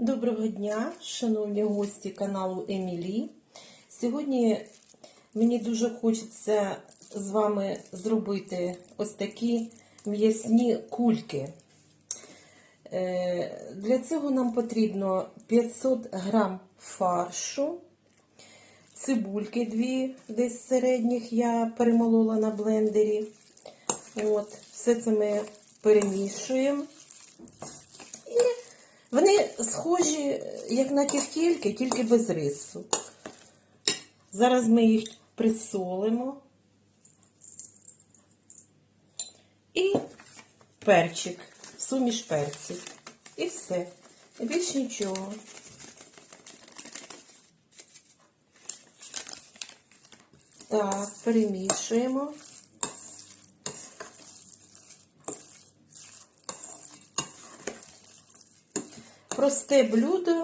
Доброго дня, шановні гості каналу Емілі. Сьогодні мені дуже хочеться з вами зробити ось такі м'ясні кульки. Е, Для цього нам потрібно 500 грам фаршу, цибульки дві, десь середніх я перемолола на блендері. От, все це ми перемішуємо. Вони схожі, як на тефтельки, тільки без рису. Зараз ми їх присолимо. І перчик, суміш перців. І все. І більш нічого. Так, перемішуємо. Просте блюдо,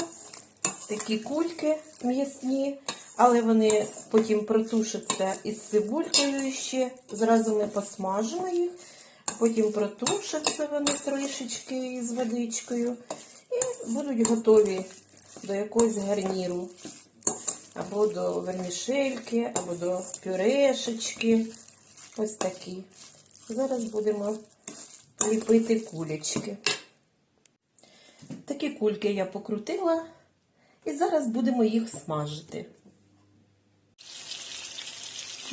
такі кульки м'ясні, але вони потім протушаться із цибулькою ще. Зразу ми посмажимо їх, потім протушаться вони трішечки із водичкою і будуть готові до якогось гарніру. Або до вермішельки, або до пюрешечки. Ось такі. Зараз будемо ліпити кулечки. Такі кульки я покрутила, і зараз будемо їх смажити.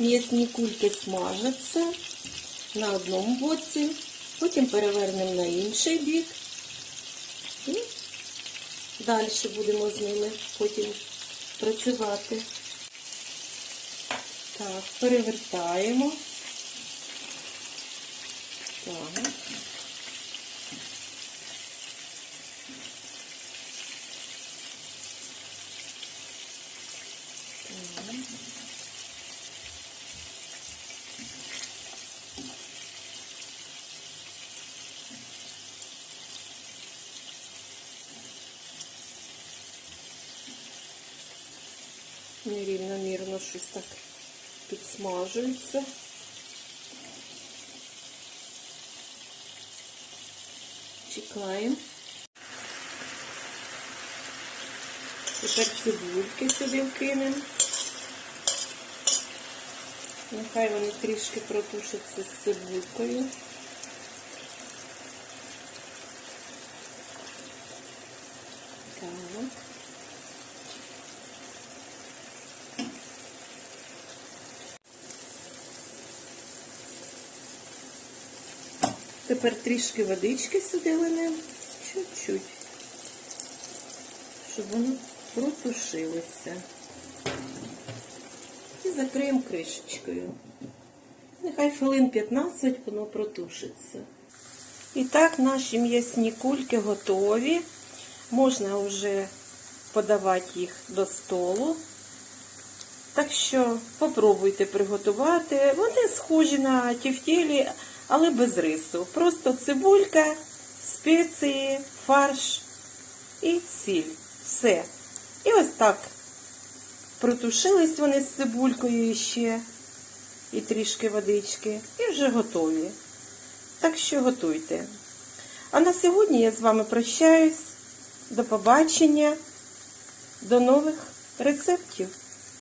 М'ясні кульки смажаться на одному боці, потім перевернемо на інший бік і далі будемо з ними потім працювати. Так, перевертаємо. Так. Нерівномірно щось так підсмажується. Чекаємо. Тепер цибульки сюди вкинемо. Нехай вони трішки протушаться з цибулькою. Так. Тепер трішки водички сюди линемо, чуть-чуть, щоб воно протушилося. І закриємо кришечкою. Нехай хвилин 15 воно протушиться. І так, наші м'ясні кульки готові. Можна вже подавати їх до столу. Так що попробуйте приготувати. Вони схожі на тефтелі, але без рису. Просто цибулька, спеції, фарш і сіль. Все. І ось так протушились вони з цибулькою ще і трішки водички, і вже готові. Так що готуйте. А на сьогодні я з вами прощаюсь. До побачення, до нових рецептів.